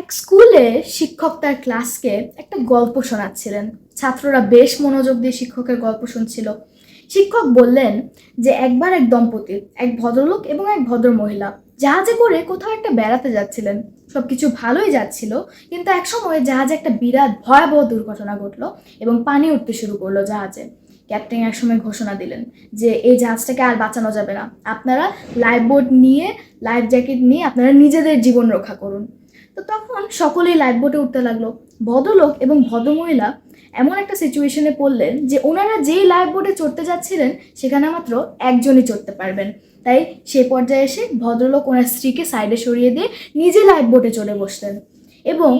এক স্কুলে শিক্ষক তার ক্লাসকে একটা গল্প শোনাচ্ছিলেন। ছাত্ররা বেশ মনোযোগ দিয়ে শিক্ষকের গল্প শুনছিল। শিক্ষক বললেন যে, একবার এক দম্পতি, এক ভদ্রলোক এবং এক ভদ্র মহিলা জাহাজে করে কোথাও একটা বেড়াতে যাচ্ছিলেন। সবকিছু ভালোই যাচ্ছিল, কিন্তু এক সময় জাহাজে একটা বিরাট ভয়াবহ দুর্ঘটনা ঘটলো এবং পানি উঠতে শুরু করল জাহাজে। ক্যাপ্টেন একসময় ঘোষণা দিলেন যে, এই জাহাজটাকে আর বাঁচানো যাবে না। আপনারা লাইফ বোট নিয়ে, লাইফ জ্যাকেট নিয়ে আপনারা নিজেদের জীবন রক্ষা করুন। তো তখন সকলেই লাইফ বোটে উঠতে লাগল। ভদ্রলোক এবং ভদ্রমহিলা এমন একটা সিচুয়েশনে পড়লেন যে ওনারা যেই লাইফ বোটে চড়তে যাচ্ছিলেন, সেখানে মাত্র একজনই চড়তে পারবেন। তাই সেই পর্যায়ে এসে ভদ্রলোক ওনার স্ত্রীকে সাইডে সরিয়ে দিয়ে নিজে লাইফ বোটে চড়ে বসলেন। এবং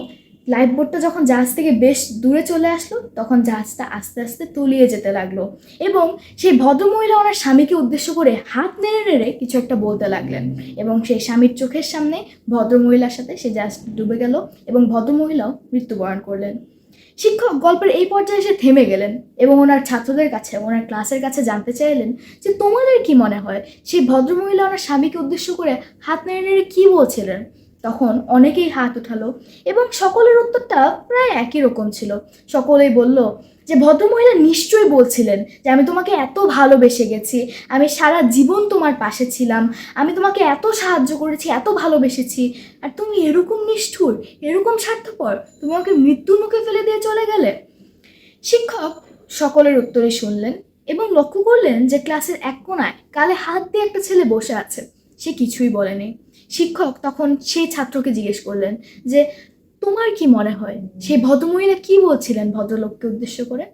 লাইফ বোটটা যখন জাহাজ থেকে বেশ দূরে চলে আসলো, তখন জাহাজটা আস্তে আস্তে তলিয়ে যেতে লাগল এবং সেই ভদ্রমহিলা ওনার স্বামীকে উদ্দেশ্য করে হাত নেড়ে নেড়ে কিছু একটা বলতে লাগলেন এবং সেই স্বামীর চোখের সামনে ভদ্রমহিলার সাথে সে জাহাজ ডুবে গেল এবং ভদ্রমহিলাও মৃত্যুবরণ করলেন। শিক্ষক গল্পের এই পর্যায়ে এসে থেমে গেলেন এবং ওনার ছাত্রদের কাছে, ওনার ক্লাসের কাছে জানতে চাইলেন যে তোমাদের কি মনে হয়? সেই ভদ্রমহিলা ওনার স্বামীকে উদ্দেশ্য করে হাত নেড়ে নেড়ে কী বলছিলেন? তখন অনেকেই হাত উঠালো এবং সকলের উত্তরটা প্রায় একই রকম ছিল। সকলেই বলল যে, ভদ্রমহিলা নিশ্চয়ই বলছিলেন যে, আমি তোমাকে এত ভালোবেসে গেছি, আমি সারা জীবন তোমার পাশে ছিলাম, আমি তোমাকে এত সাহায্য করেছি, এত ভালোবেসেছি। আর তুমি এরকম নিষ্ঠুর, এরকম স্বার্থপর, তুমি আমাকে মৃত্যুর মুখে ফেলে দিয়ে চলে গেলে? শিক্ষক সকলের উত্তরে শুনলেন এবং লক্ষ্য করলেন যে, ক্লাসের এক কোণায় কালে হাত দিয়ে একটা ছেলে বসে আছে। সে কিছুই বলেনি। শিক্ষক তখন সেই ছাত্রকে জিজ্ঞেস করলেন যে, তোমার কি মনে হয়? সেই ভদ্রমহিলা কি বলছিলেন ভদ্রলোককে উদ্দেশ্য করে?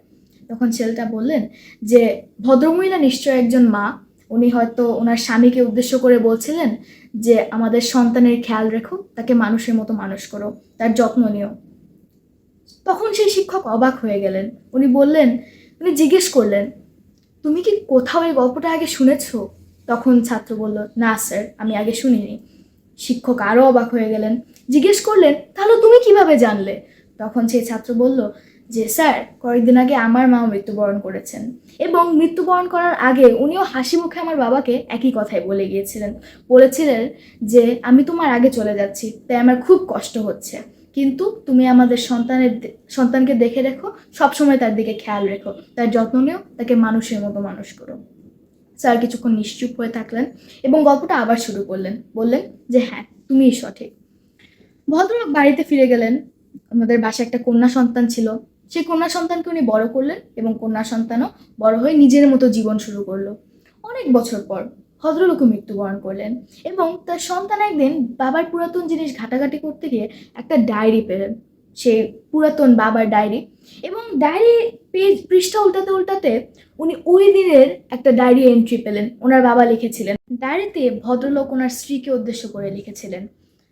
তখন ছেলেটা বললেন যে, ভদ্রমহিলা নিশ্চয় একজন মা। উনি হয়তো ওনার স্বামীকে উদ্দেশ্য করে বলছিলেন যে, আমাদের সন্তানের খেয়াল রেখো, তাকে মানুষের মতো মানুষ করো, তার যত্ন নিও। তখন সেই শিক্ষক অবাক হয়ে গেলেন। উনি বললেন, উনি জিজ্ঞেস করলেন, তুমি কি কোথাও এই গল্পটা আগে শুনেছো? তখন ছাত্র বলল, না, স্যার, আমি আগে শুনিনি। শিক্ষক আরও অবাক হয়ে গেলেন। জিজ্ঞেস করলেন, তাহলে তুমি কীভাবে জানলে? তখন সেই ছাত্র বলল, যে, স্যার, কয়েকদিন আগে আমার মা মৃত্যুবরণ করেছেন এবং মৃত্যুবরণ করার আগে উনিও হাসি মুখে আমার বাবাকে একই কথাই বলে গিয়েছিলেন। বলেছিলেন যে, আমি তোমার আগে চলে যাচ্ছি, তাই আমার খুব কষ্ট হচ্ছে। কিন্তু তুমি আমাদের সন্তানের সন্তানকে দেখে রেখো, সবসময় তার দিকে খেয়াল রেখো। তার যত্ন নিও, তাকে মানুষের মতো মানুষ করো। স্যার কিছুক্ষণ নিশ্চুপ হয়ে থাকলেন এবং গল্পটা আবার শুরু করলেন। বললেন যে হ্যাঁ তুমিই সঠিক। ভদ্রলোক বাড়িতে ফিরে গেলেন। আমাদের বাসায় একটা কন্যা সন্তান ছিল। সেই কন্যা সন্তানকে উনি বড় করলেন এবং কন্যা সন্তানও বড় হয়ে নিজের মতো জীবন শুরু করল। অনেক বছর পর ভদ্রলোকও মৃত্যুবরণ করলেন এবং তার সন্তান একদিন বাবার পুরাতন জিনিস ঘাটাঘাটি করতে গিয়ে একটা ডায়েরি পেলেন। সেই পুরাতন বাবার ডায়েরি এবং ডায়েরি পেজ পৃষ্ঠা উল্টাতে উল্টাতে উনি ওই দিনের একটা ডায়েরি এন্ট্রি পেলেন। ওনার বাবা লিখেছিলেন। ডায়েরিতে ভদ্রলোক ওনার স্ত্রীকে উদ্দেশ্য করে লিখেছিলেন,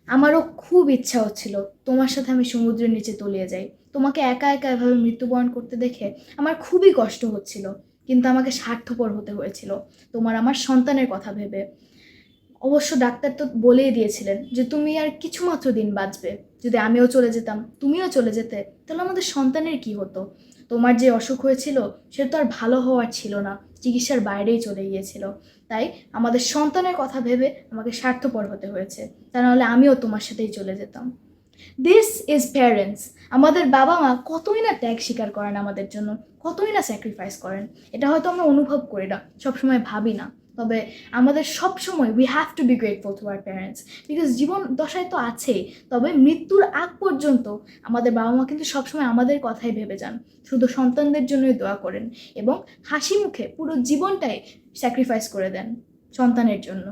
আমারও খুব ইচ্ছা হচ্ছিল তোমার সাথে আমি সমুদ্রের নিচে তলিয়ে যাই। তোমাকে একা একা এভাবে মৃত্যুবরণ করতে দেখে আমার খুবই কষ্ট হচ্ছিল, কিন্তু আমাকে স্বার্থপর হতে হয়েছিল। তোমার আমার সন্তানের কথা ভেবে অবশ্য ডাক্তার তো বলেই দিয়েছিলেন যে তুমি আর কিছুমাত্র দিন বাঁচবে। যদি আমিও চলে যেতাম, তুমিও চলে যেতে, তাহলে আমাদের সন্তানের কি হতো? তোমার যে অসুখ হয়েছিল সেটা তো আর ভালো হওয়ার ছিল না, চিকিৎসার বাইরেই চলে গিয়েছিল। তাই আমাদের সন্তানের কথা ভেবে আমাকে স্বার্থপর হতে হয়েছে, তা নাহলে আমিও তোমার সাথেই চলে যেতাম। দিস ইজ প্যারেন্টস আমাদের বাবা মা কতই না ত্যাগ স্বীকার করেন আমাদের জন্য, কতই না স্যাক্রিফাইস করেন। এটা হয়তো আমরা অনুভব করি না, সবসময় ভাবি না। তবে আমাদের সব সময় we have to be grateful to our parents because জীবন দশায় তো আছে, তবে মৃত্যুর আগ পর্যন্ত আমাদের বাবা মা কিন্তু সবসময় আমাদের কথাই ভেবে যান। শুধু সন্তানদের জন্যই দোয়া করেন এবং হাসি মুখে পুরো জীবনটাই স্যাক্রিফাইস করে দেন সন্তানের জন্য।